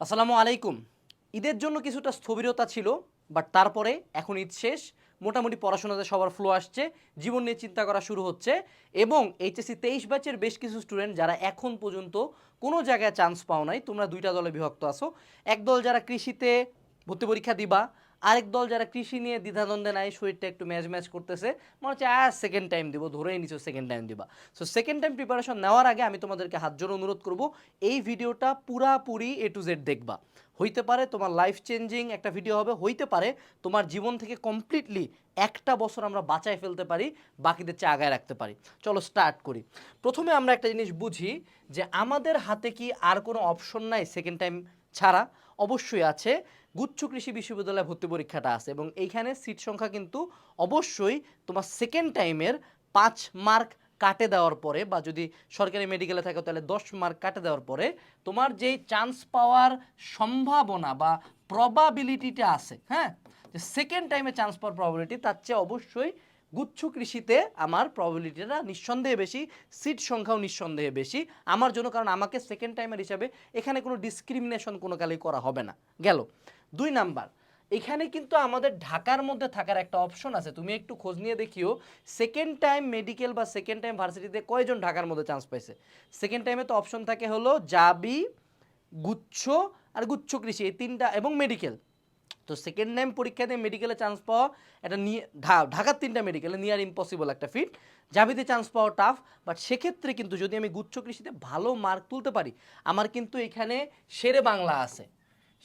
আসসালামু আলাইকুম। ঈদের জন্য কিছুটা স্থবিরতা ছিল, বাট তারপরে এখন ঈদ শেষ, মোটামুটি পড়াশোনাতে সবার ফ্লো আসছে, জীবন নিয়ে চিন্তা করা শুরু হচ্ছে, এবং এইচএসসি তেইশ ব্যাচের বেশ কিছু স্টুডেন্ট যারা এখন পর্যন্ত কোনো জায়গায় চান্স পাও নাই, তোমরা দুইটা দলে বিভক্ত আসো এক দল যারা কৃষিতে ভর্তি পরীক্ষা দিবা আরেক দল যারা কৃষি নিয়ে দ্বিধাদ্বন্দ্বে নাই, শরীরটা একটু ম্যাচ ম্যাচ করতেছে, মনে হচ্ছে আর সেকেন্ড টাইম দিব, ধরেই নিছো সেকেন্ড টাইম দিবা। সো সেকেন্ড টাইম প্রিপারেশন নেওয়ার আগে আমি তোমাদেরকে হাত জোড়ে অনুরোধ করব, এই ভিডিওটা পুরাপুরি এ টু জেড দেখবা। হইতে পারে তোমার লাইফ চেঞ্জিং একটা ভিডিও হবে, হইতে পারে তোমার জীবন থেকে কমপ্লিটলি একটা বছর আমরা বাঁচায় ফেলতে পারি, বাকিদের চেয়ে আগায় রাখতে পারি। চলো স্টার্ট করি। প্রথমে আমরা একটা জিনিস বুঝি যে আমাদের হাতে কি আর কোনো অপশন নাই সেকেন্ড টাইম ছাড়া? অবশ্যই আছে। গুচ্ছ কৃষি বিশ্ববিদ্যালয়ে ভর্তি পরীক্ষাটা আছে এবং এইখানে সিট সংখ্যা কিন্তু অবশ্যই তোমার সেকেন্ড টাইমের পাঁচ মার্ক কাটে দেওয়ার পরে বা যদি সরকারি মেডিকেলে থাকো তাহলে দশ মার্ক কাটে দেওয়ার পরে তোমার যেই চান্স পাওয়ার সম্ভাবনা বা প্রবাবিলিটিটা আছে হ্যাঁ? সেকেন্ড টাইমে চান্স পাওয়ার প্রবাবিলিটি তার চেয়ে অবশ্যই গুচ্ছ কৃষিতে আমার প্রবাবিলিটিটা নিঃসন্দেহে বেশি সিট সংখ্যাও নিঃসন্দেহে বেশি। আমার জন্য, কারণ আমাকে সেকেন্ড টাইমের হিসাবে এখানে কোনো ডিসক্রিমিনেশন কোনো কালেই করা হবে না। গেল। দুই নাম্বার, এখানে কিন্তু আমাদের ঢাকার মধ্যে থাকার একটা অপশন আছে। তুমি একটু খোঁজ নিয়ে দেখিও সেকেন্ড টাইম মেডিকেল বা সেকেন্ড টাইম ভার্সিটিতে কয়জন ঢাকার মধ্যে চান্স পাইছে? সেকেন্ড টাইমে তো অপশন থাকে হলো জাবি গুচ্ছ আর গুচ্ছ কৃষি, এই তিনটা এবং মেডিকেল তো সেকেন্ড টাইম পরীক্ষা দিয়ে মেডিকেলে চান্স পাওয়া, এটা নিয়ে ঢাকার তিনটা মেডিকেলে নিয়ার ইম্পসিবল একটা ফিট জাবিতে চান্স পাওয়া টাফ বাট সেক্ষেত্রে কিন্তু যদি আমি গুচ্ছ কৃষিতে ভালো মার্ক তুলতে পারি, আমার কিন্তু এখানে শেরে বাংলা আছে।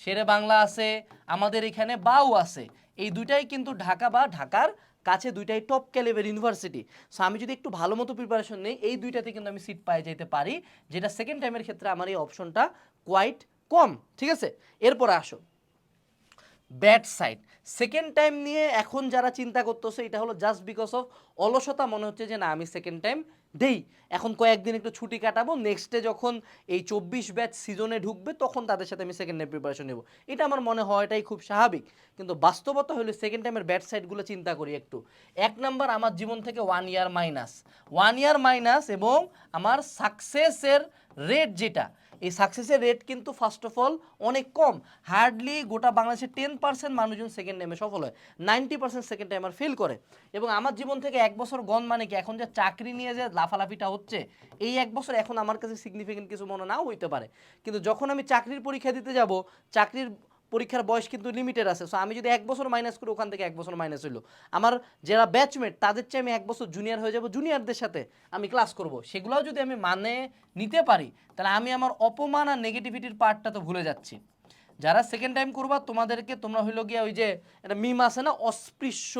শেরে বাংলা আছে, আমাদের এখানে বাউ আছে। এই দুইটাই কিন্তু ঢাকা বা ঢাকার কাছে দুইটাই টপ ক্যালিবের ইউনিভার্সিটি সো আমি যদি একটু ভালো মতো প্রিপারেশন নিই, এই দুইটাতে কিন্তু আমি সিট পাই যেতে পারি, যেটা সেকেন্ড টাইমের ক্ষেত্রে আমার এই অপশনটা কোয়াইট কম। ঠিক আছে? এরপরে আসো। Bad side. সেকেন্ড টাইম নিয়ে এখন যারা চিন্তা করতেছে, এটা হলো জাস্ট বিকজ অফ অলসতা, মনে হচ্ছে যে না, আমি সেকেন্ড টাইম দেই। এখন কয়েকদিন একটু ছুটি কাটাবো নেক্সটে যখন এই চব্বিশ ব্যাচ সিজনে ঢুকবে, তখন তাদের সাথে আমি সেকেন্ড টাইম প্রিপারেশন নেব। এটা আমার মনে এটাই খুব স্বাভাবিক। কিন্তু বাস্তবতা হলে সেকেন্ড টাইমের ব্যাট সাইডগুলো চিন্তা করি একটু। এক নাম্বার, আমার জীবন থেকে one year minus one year minus এবং আমার সাকসেসের রেট যেটা এই সাকসেসের রেট কিন্তু ফার্স্ট অফ অল অনেক কম। হার্ডলি গোটা বাংলাদেশে টেন পার্সেন্ট মানুষজন সেকেন্ড টাইমে সফল হয়। Ninety percent second timer fail করে। এবং আমার জীবন থেকে এক বছর গন মানে কি? এখন যে চাকরি নিয়ে যে লাফালাফিটা হচ্ছে, এই এক বছর এখন আমার কাছে সিগনিফিকেন্ট কিছু মনে নাও হইতে পারে। কিন্তু যখন আমি চাকরির পরীক্ষা দিতে যাব, চাকরির পরীক্ষার বয়স কিন্তু লিমিটেড আছে। সো আমি যদি এক বছর মাইনাস করি, ওখান থেকে এক বছর মাইনাস হইল। আমার যারা ব্যাচমেট তাদের চেয়ে আমি এক বছর জুনিয়র হয়ে যাব। জুনিয়রদের সাথে আমি ক্লাস করব। সেগুলোও যদি আমি মানে নিতে পারি, তাহলে আমি আমার অপমান আর নেগেটিভিটির পার্টটা তো ভুলে যাচ্ছি। যারা সেকেন্ড টাইম করবা, তোমাদেরকে তোমরা হইল গিয়া ওই যে একটা মিম আছে না, অস্পৃশ্য,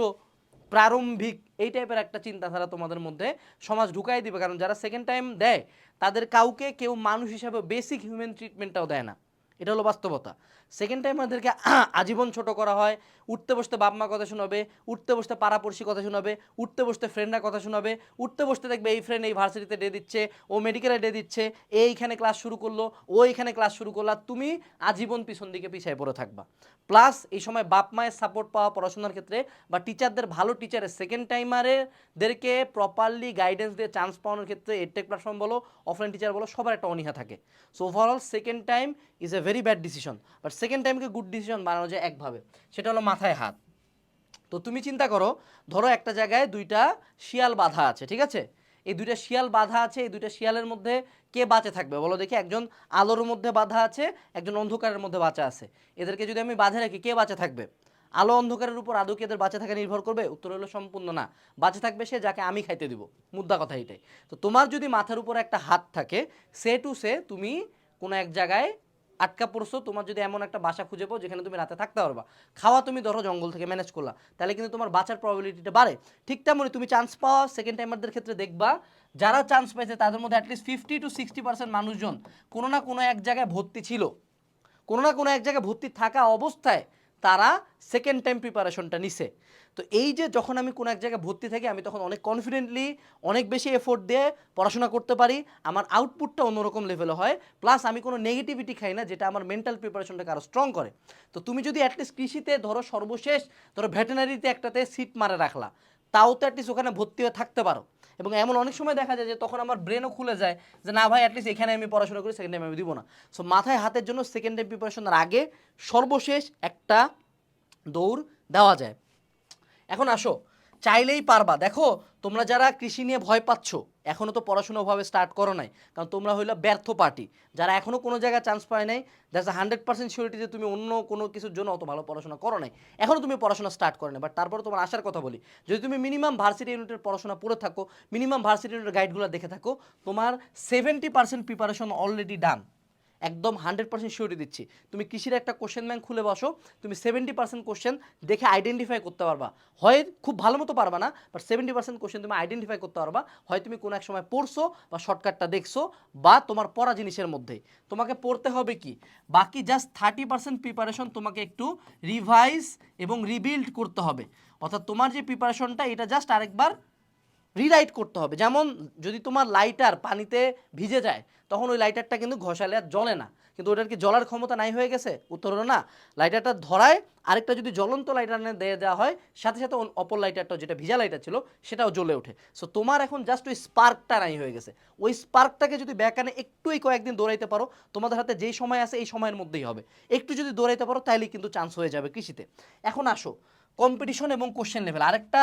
প্রারম্ভিক, এই টাইপের একটা চিন্তাধারা তোমাদের মধ্যে সমাজ ঢুকাই দিবে। কারণ যারা সেকেন্ড টাইম দেয়, তাদের কাউকে কেউ মানুষ হিসাবে বেসিক হিউম্যান ট্রিটমেন্টটাও দেয় না। এটা হলো বাস্তবতা। সেকেন্ড টাইম আমাদেরকে আজীবন ছোট করা হয়। উঠতে বসতে বাপ মা কথা শোনাবে, উঠতে বসতে পাড়াপড়শি কথা শোনাবে, উঠতে বসতে ফ্রেন্ডরা কথা শোনাবে, উঠতে বসতে দেখবে এই ফ্রেন্ড এই ভার্সিটিতে ডে দিচ্ছে, ও মেডিকেলে ডে দিচ্ছে, এইখানে ক্লাস শুরু করল, ও এইখানে ক্লাস শুরু করল তুমি আজীবন পিছন দিকে পিছিয়ে পড়ে থাকবা। প্লাস এই সময় বাপ মায়ের সাপোর্ট পাওয়া পড়াশোনার ক্ষেত্রে বা টিচারদের ভালো টিচারের সেকেন্ড টাইমারেদেরকে প্রপারলি গাইডেন্স দিয়ে চান্স পাওয়ানোর ক্ষেত্রে এডটেক প্ল্যাটফর্ম বলো অফলাইন টিচার বলো, সবার একটা অনীহা থাকে। So overall second time is a very bad decision but second টাইমকে good decision বানানো যায় একভাবে, সেটা হলো মাথায় হাত। তো তুমি চিন্তা করো, ধরো একটা জায়গায় দুইটা শিয়াল বাধা আছে, ঠিক আছে? এই দুইটা শিয়াল বাধা আছে, এই দুইটা শিয়ালের মধ্যে কে বাঁচে থাকবে? বলো দেখি, একজন আলোর মধ্যে বাঁধা আছে, একজন অন্ধকারের মধ্যে বাঁচা আছে। এদেরকে যদি আমি বাঁধে রাখি, কে বাঁচে থাকবে? আলো অন্ধকারের উপর আদৌ কি এদের বাঁচে থাকা নির্ভর করবে? উত্তর হলো সম্পূর্ণ না। বাঁচে থাকবে সে যাকে আমি খাইতে দিব। মুদ্রা কথা এটাই। তো তোমার যদি মাথার উপর একটা হাত থাকে, সে টু সে তুমি কোনো এক জায়গায় আটকা পড়ছো, তোমার যদি এমন একটা বাসা খুঁজে পাও যেখানে তুমি রাতে থাকতে পারবা। খাওয়া তুমি ধরো জঙ্গল থেকে ম্যানেজ করলা, তাহলে কিন্তু তোমার বাঁচার প্রবাবিলিটিটা বাড়ে। ঠিক তেমনই তুমি চান্স পাওয়া সেকেন্ড টাইমারদের ক্ষেত্রে দেখবা, যারা চান্স পেয়েছে তাদের মধ্যে at least fifty to sixty percent মানুষজন কোনো না কোনো এক জায়গায় ভর্তি ছিল। কোনো না কোনো এক জায়গায় ভর্তি থাকা অবস্থায় তারা সেকেন্ড টাইম প্রিপারেশনটা নিছে। তো এই যে যখন আমি কোনো এক জায়গায় ভর্তি থাকি, আমি তখন অনেক কনফিডেন্টলি অনেক বেশি এফোর্ট দিয়ে পড়াশোনা করতে পারি, আমার আউটপুটটা অন্যরকম লেভেলে হয় প্লাস আমি কোনো নেগেটিভিটি খাই না, যেটা আমার মেন্টাল প্রিপারেশনটাকে আরও স্ট্রং করে। তো তুমি যদি অ্যাটলিস্ট কৃষিতে ধরো সর্বশেষ, ধরো ভেটেনারিতে একটাতে সিট মারে রাখলা তাও তো অ্যাটলিস্ট ওখানে ভর্তি হয়ে থাকতে পারো। এবং এমন অনেক সময় দেখা যায় যে তখন আমার ব্রেনও খুলে যায় যে না ভাই অ্যাটলিস্ট এখানে আমি পড়াশোনা করি সেকেন্ড টাইম আমি দিব না। সো মাথায় হাতের জন্য সেকেন্ড টাইম প্রিপারেশনের আগে সর্বশেষ একটা দৌড় দেওয়া যায়। এখন আসো চাইলেই পারবা। দেখো, তোমরা যারা কৃষি নিয়ে ভয় পাচ্ছ এখনও তো পড়াশোনা ওভাবে স্টার্ট করো নাই, কারণ তোমরা হইল ব্যর্থ পার্টি। যারা এখনও কোনো জায়গায় চান্স পায় নাই that's a hundred percent surety যে তুমি অন্য কোনো কিছুর জন্য অত ভালো পড়াশোনা করো নাই। এখনও তুমি পড়াশোনা স্টার্ট করো নাই বাট তারপরে তোমার আসার কথা বলি, যদি তুমি মিনিমাম ভার্সিটি ইউনিটের পড়াশোনা পড়ে থাকো মিনিমাম ভার্সিটি ইউনিটের গাইডগুলো দেখে থাকো, তোমার seventy percent preparation already done একদম হান্ড্রেড পার্সেন্ট শিওরিটি দিচ্ছি। তুমি কৃষির একটা কোশ্চেন ব্যাংক খুলে বসো, তুমি সেভেন্টি পার্সেন্ট কোশ্চেন দেখে আইডেন্টিফাই করতে পারবা। হয় খুব ভালো মতো পারবা না বাট সেভেন্টি পার্সেন্ট কোশ্চেন তুমি আইডেন্টিফাই করতে পারবা। হয় তুমি কোনো এক সময় পড়ছো বা শর্টকাটটা দেখছ বা তোমার পড়া জিনিসের মধ্যে। তোমাকে পড়তে হবে কি? বাকি জাস্ট থার্টি পার্সেন্ট প্রিপারেশন তোমাকে একটু রিভাইজ এবং রিবিল্ড করতে হবে। অর্থাৎ তোমার যে প্রিপারেশনটা এটা জাস্ট আরেকবার রিরাইট করতে হবে। যেমন যদি তোমার লাইটার পানিতে ভিজে যায়, তখন ওই লাইটারটা কিন্তু ঘষালে আর জ্বলে না। কিন্তু ওটার কি জ্বলার ক্ষমতা নাই হয়ে গেছে? উত্তর না। লাইটারটা ধরায় আরেকটা যদি জ্বলন্ত লাইটার দিয়ে দেওয়া হয়, সাথে সাথে অপর লাইটারটা যেটা ভিজা লাইটার ছিল, সেটাও জ্বলে ওঠে। সো তোমার এখন জাস্ট ওই স্পার্কটা নাই হয়ে গেছে। ওই স্পার্কটাকে যদি ব্যাকানে একটু এই কয়েকদিন দৌড়াইতে পারো, তোমাদের হাতে যেই সময় আছে, এই সময়ের মধ্যেই হবে। একটু যদি দৌড়াইতে পারো, তাইলেই কিন্তু চান্স হয়ে যাবে কৃষিতে। এখন আসো। কম্পিটিশন এবং কোশ্চেন লেভেল আরেকটা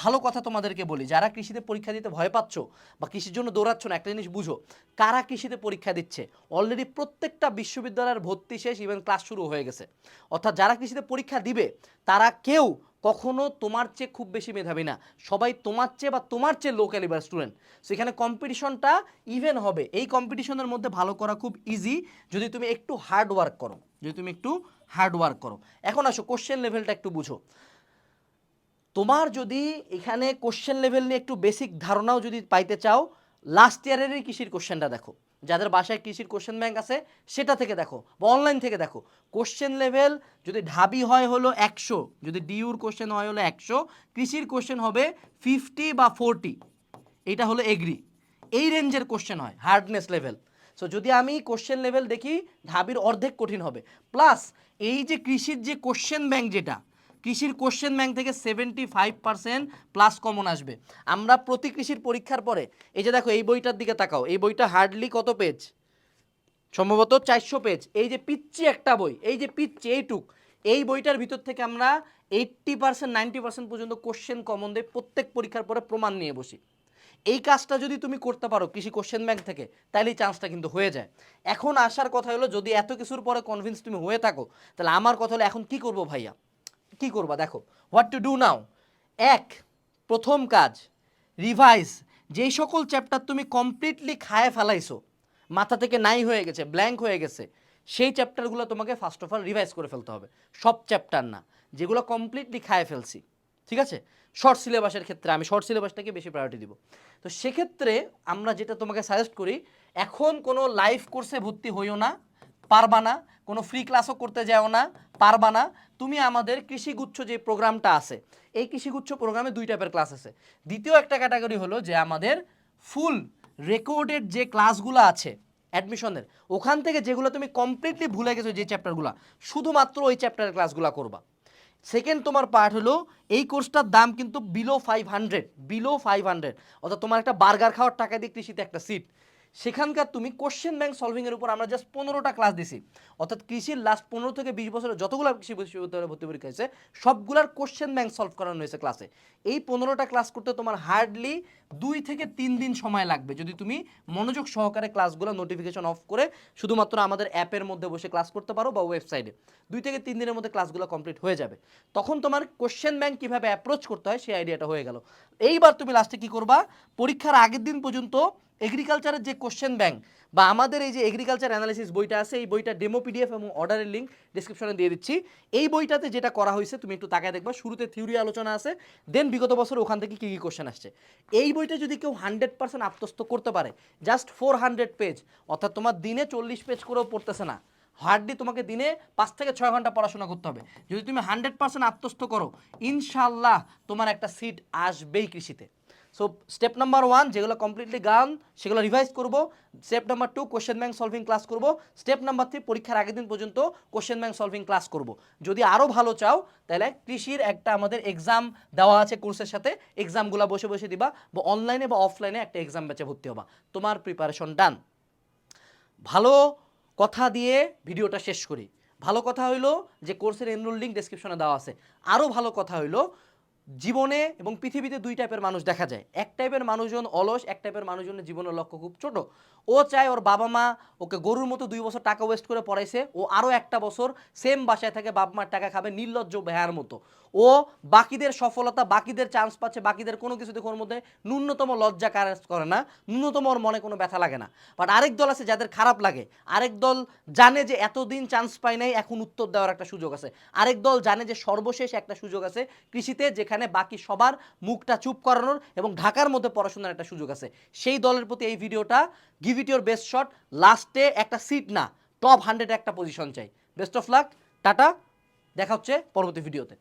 ভালো কথা তোমাদেরকে বলি, যারা কৃষিতে পরীক্ষা দিতে ভয় পাচ্ছ বা কৃষির জন্য দৌড়াচ্ছ না, একটা জিনিস বুঝো, কারা কৃষিতে পরীক্ষা দিচ্ছে? অলরেডি প্রত্যেকটা বিশ্ববিদ্যালয়ের ভর্তি শেষ ইভেন ক্লাস শুরু হয়ে গেছে। অর্থাৎ যারা কৃষিতে পরীক্ষা দিবে, তারা কেউ কখনো তোমার চেয়ে খুব বেশি মেধাবী না। সবাই তোমার চেয়ে বা তোমার চেয়ে লো ক্যালিবার স্টুডেন্ট সো এখানে কম্পিটিশনটা ইভেন হবে। এই কম্পিটিশনের মধ্যে ভালো করা খুব ইজি যদি তুমি একটু হার্ড ওয়ার্ক করো, যদি তুমি একটু হার্ড ওয়ার্ক করো। এখন আসো কোশ্চেন লেভেলটা একটু বুঝো। তোমার যদি এখানে কোশ্চেন লেভেল নিয়ে একটু বেসিক ধারণাও যদি পাইতে চাও লাস্ট ইয়ারেরই কৃষির কোশ্চেনটা দেখো। যাদের বাসায় কৃষির কোশ্চেন ব্যাংক আছে, সেটা থেকে দেখো বা অনলাইন থেকে দেখো। কোশ্চেন লেভেল যদি ঢাবি হয় হলো একশো, যদি ডিউর কোশ্চেন হয় হলো একশো, কৃষির কোশ্চেন হবে ফিফটি বা ফোরটি এটা হলো এগ্রি এই রেঞ্জের কোশ্চেন হয় হার্ডনেস লেভেল সো যদি আমি কোশ্চেন লেভেল দেখি, ঢাবির অর্ধেক কঠিন হবে। প্লাস এই যে কৃষির যে কোশ্চেন ব্যাংক যেটা কৃষির কোশ্চেন ব্যাংক থেকে seventy five percent plus common আসবে। আমরা প্রতি কৃষির পরীক্ষার পরে, এই যে দেখো, এই বইটার দিকে তাকাও, এই বইটা হার্ডলি কত পেজ সম্ভবত চারশো পেজ এই যে পিচ্ছি একটা বই, এই যে পিচ্ছি এইটুক। এই বইটার ভিতর থেকে আমরা এইট্টি পার্সেন্ট নাইনটি পার্সেন্ট পর্যন্ত কোশ্চেন কমন দেয় প্রত্যেক পরীক্ষার পরে প্রমাণ নিয়ে বসি। এই কাজটা যদি তুমি করতে পারো কৃষি কোশ্চেন ব্যাংক থেকে তাহলে চান্সটা কিন্তু হয়ে যায়। এখন আসার কথা হলো, যদি এত কিছুর পরে কনভিন্স তুমি হয়ে থাকো, তাহলে আমার কথা হলো, এখন কি করব ভাইয়া? কি করবা? দেখো হোয়াট টু ডু নাও এক, প্রথম কাজ রিভাইজ যেই সকল চ্যাপ্টার তুমি কমপ্লিটলি খায় ফেলাইছো, মাথা থেকে নাই হয়ে গেছে ব্ল্যাঙ্ক হয়ে গেছে, সেই চ্যাপ্টারগুলো তোমাকে ফার্স্ট অফ অল রিভাইজ করে ফেলতে হবে। সব চ্যাপ্টার না, যেগুলো কমপ্লিটলি খায় ফেলছি, ঠিক আছে? শর্ট সিলেবাসের ক্ষেত্রে আমি শর্ট সিলেবাসটাকে বেশি প্রায়োরিটি দিব। তো সেক্ষেত্রে আমরা যেটা তোমাকে সাজেস্ট করি, এখন কোনো লাইভ কোর্সে ভর্তি হইও না পারবা না, কোনো ফ্রি ক্লাসও করতে যাও না, পারবা না। তুমি আমাদের কৃষিগুচ্ছ যে প্রোগ্রামটা আছে, এই কৃষিগুচ্ছ প্রোগ্রামে দুই টাইপের ক্লাস আছে। দ্বিতীয় একটা ক্যাটাগরি হলো যে আমাদের ফুল রেকর্ডেড যে ক্লাসগুলো আছে অ্যাডমিশনের ওখান থেকে যেগুলো তুমি কমপ্লিটলি ভুলে গেছো যে চ্যাপ্টারগুলো শুধুমাত্র ওই চ্যাপ্টারের ক্লাসগুলো করবা। সেকেন্ড তোমার পার্ট হলো, এই কোর্সটার দাম কিন্তু below five hundred below five hundred অর্থাৎ তোমার একটা বার্গার খাওয়ার টাকা দিয়ে কৃষিতে একটা সিট সেখানকার তুমি কোশ্চেন ব্যাংক সলভিংয়ের উপর আমরা জাস্ট পনেরোটা ক্লাস দিছি। অর্থাৎ কৃষির লাস্ট পনেরো থেকে বিশ বছরের যতগুলো কৃষি বিশ্ববিদ্যালয়ে ভর্তি পরীক্ষা হয়েছে, সবগুলার কোশ্চেন ব্যাংক সলভ করানো হয়েছে ক্লাসে এই পনেরোটা ক্লাস করতে তোমার হার্ডলি দুই থেকে তিন দিন সময় লাগবে। যদি তুমি মনোযোগ সহকারে ক্লাসগুলো নোটিফিকেশন অফ করে শুধুমাত্র আমাদের অ্যাপের মধ্যে বসে ক্লাস করতে পারো বা ওয়েবসাইটে দুই থেকে তিন দিনের মধ্যে ক্লাসগুলো কমপ্লিট হয়ে যাবে। তখন তোমার কোশ্চেন ব্যাংক কীভাবে অ্যাপ্রোচ করতে হয় সেই আইডিয়াটা হয়ে গেল। এইবার তুমি লাস্টে কী করবা? পরীক্ষার আগের দিন পর্যন্ত এগ্রিকালচারের যে কোশ্চেন ব্যাংক বা আমাদের এই যে এগ্রিকালচার অ্যানালিসিস বইটা আছে, এই বইটা ডেমো পিডিএফ এবং অর্ডারের লিঙ্ক ডিসক্রিপশনে দিয়ে দিচ্ছি। এই বইটাতে যেটা করা হয়েছে, তুমি একটু তাকায় দেখবা, শুরুতে থিওরি আলোচনা আছে দেন বিগত বছর ওখান থেকে কী কী কোশ্চেন আসছে। এই বইটা যদি কেউ হান্ড্রেড পার্সেন্ট আত্মস্থ করতে পারে জাস্ট ফোর হান্ড্রেড পেজ অর্থাৎ তোমার দিনে চল্লিশ পেজ করেও পড়তেছে না হার্ডলি তোমাকে দিনে পাঁচ থেকে ছয় ঘণ্টা পড়াশোনা করতে হবে। যদি তুমি হান্ড্রেড পার্সেন্ট আত্মস্থ করো ইনশাল্লাহ তোমার একটা সিট আসবেই কৃষিতে। সো স্টেপ নাম্বার ওয়ান যেগুলো কমপ্লিটলি গান সেগুলো রিভাইজ করব। Step number two question bank solving class করব। স্টেপ নাম্বার থ্রি পরীক্ষার আগের দিন পর্যন্ত কোশ্চেন ব্যাংক সলভিং ক্লাস করব। যদি আরও ভালো চাও, তাহলে কৃষির একটা আমাদের এক্সাম দেওয়া আছে কোর্সের সাথে। এক্সামগুলো বসে বসে দিবা, বা অনলাইনে বা অফলাইনে একটা এক্সাম ব্যাচে ভর্তি হবা। তোমার প্রিপারেশন ডান ভালো কথা দিয়ে ভিডিওটা শেষ করি। ভালো কথা হইল যে কোর্সের এনরোল লিঙ্ক ডেসক্রিপশনে দেওয়া আছে। আরও ভালো কথা হইল জীবনে এবং পৃথিবীতে দুই টাইপের মানুষ দেখা যায়। এক টাইপের মানুষজন অলস, এক টাইপের মানুষজনের জীবনের লক্ষ্য খুব ছোট। ও চায় ওর বাবা মা ওকে গরুর মতো দুই বছর টাকা ওয়েস্ট করে পড়াইছে, ও আরও একটা বছর সেম বাসায় থাকে বাপ মার টাকা খাবে নির্লজ্জ ভেয়ার মতো। ও বাকিদের সফলতা, বাকিদের চান্স পাচ্ছে, বাকিদের কোনো কিছু দেখে ওর মধ্যে ন্যূনতম লজ্জা কাজ করে না, ন্যূনতম ওর মনে কোনো ব্যথা লাগে না। বাট আরেক দল আছে যাদের খারাপ লাগে। আরেক দল জানে যে এতদিন চান্স পায় নাই, এখন উত্তর দেওয়ার একটা সুযোগ আছে। আরেক দল জানে যে সর্বশেষ একটা সুযোগ আছে কৃষিতে যেখানে বাকি সবার মুখটা চুপ করানোর এবং ঢাকার মধ্যে পড়াশোনার একটা সুযোগ আছে। সেই দলের প্রতি এই ভিডিওটা give it your best shot লাস্টে একটা সিট না টপ হান্ড্রেডে একটা পজিশন চাই। বেস্ট অফ লাক টাটা, দেখা হচ্ছে পরবর্তী ভিডিওতে